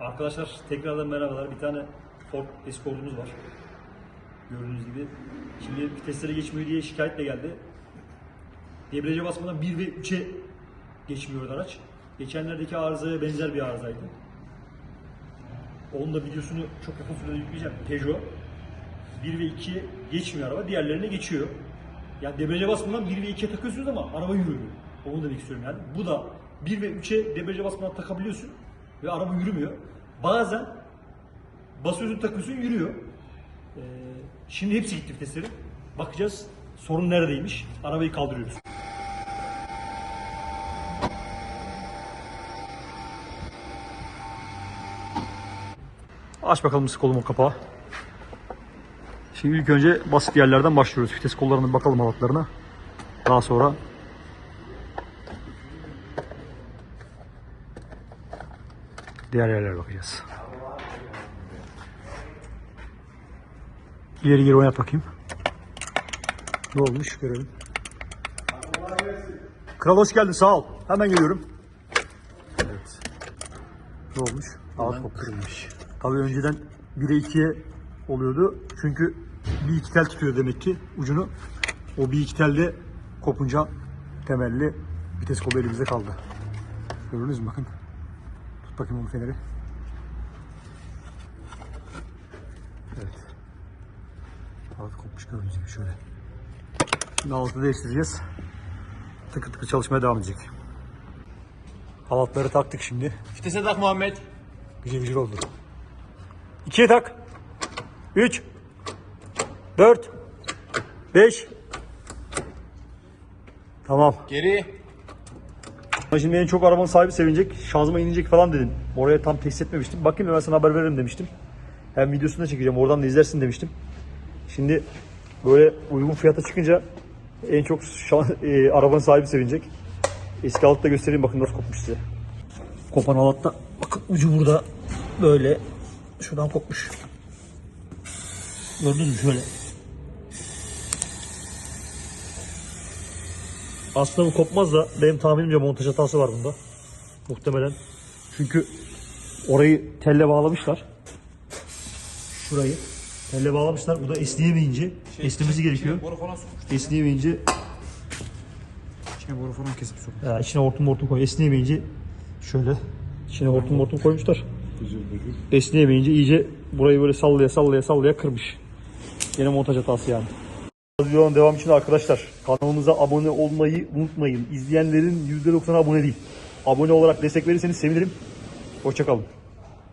Arkadaşlar tekrardan merhabalar. Bir tane Ford Escort'umuz var. Gördüğünüz gibi. Şimdi viteslere geçmiyor diye şikayetle geldi. Debriyaja basmadan 1 ve 3'e geçmiyor araç. Geçenlerdeki arızaya benzer bir arızaydı. Onun da videosunu çok yakın sürede yükleyeceğim. Peugeot 1 ve 2'ye geçmiyor araba. Diğerlerine geçiyor. Yani debriyaja basmadan 1 ve 2'ye takıyorsunuz ama araba yürümüyor. Onu demek istiyorum yani. Bu da 1 ve 3'e debriyaja basmadan takabiliyorsun ve araba yürümüyor. Bazen basıyorsun takıyorsun yürüyor. Ee, şimdi hepsi gitti vitesleri. Bakacağız sorun neredeymiş. Arabayı kaldırıyoruz. Aç bakalım kolumun kapağı. Şimdi ilk önce basit yerlerden başlıyoruz. Vites kollarına bir bakalım halatlarına. Daha sonra diğer yerlere bakacağız. İleri geri oynat bakayım. Ne olmuş görelim. Kral hoş geldin sağ ol. Hemen geliyorum. Evet. Ne olmuş? Ağız kopturulmuş. Tabii önceden 1'e 2'ye oluyordu. Çünkü bir iki tel tutuyor demek ki ucunu. O bir iki tel de kopunca temelli vites kolu elimizde kaldı. Gördünüz mü bakın. Bakayım onu feneri. Evet. Ağız kopmuş gördüğünüz gibi şöyle. Şimdi halatı değiştireceğiz. Tıkı tıkı çalışmaya devam edecek. Halatları taktık şimdi. Vitese tak Muhammed. Güzel güzel oldu. İkiye tak. Üç. Dört. Beş. Tamam. Geri. Şimdi en çok arabanın sahibi sevinecek. Şanzıman inecek falan dedim. Oraya tam test etmemiştim. Bakayım hemen sana haber veririm demiştim. Hem videosunu da çekeceğim. Oradan da izlersin demiştim. Şimdi böyle uygun fiyata çıkınca en çok şan, e, arabanın sahibi sevinecek. Eski halatı da göstereyim bakın nasıl kopmuş size. Kopan halatta bakın ucu burada böyle şuradan kopmuş. Gördünüz mü şöyle. Aslında bu kopmaz da benim tahminimce montaj hatası var bunda. Muhtemelen. Çünkü orayı telle bağlamışlar. Şurayı telle bağlamışlar. Bu da esneyemeyince esnemesi gerekiyor. Boru falan sokmuş. Esneyemeyince İçine boru falan kesip sokmuş. ya içine hortum hortum koy. Esneyemeyince şöyle içine hortum hortum koymuşlar. Esneyemeyince iyice burayı böyle sallaya sallaya sallaya kırmış. Yine montaj hatası yani. Videonun devam için arkadaşlar kanalımıza abone olmayı unutmayın. İzleyenlerin %90'ı abone değil. Abone olarak destek verirseniz sevinirim. Hoşçakalın.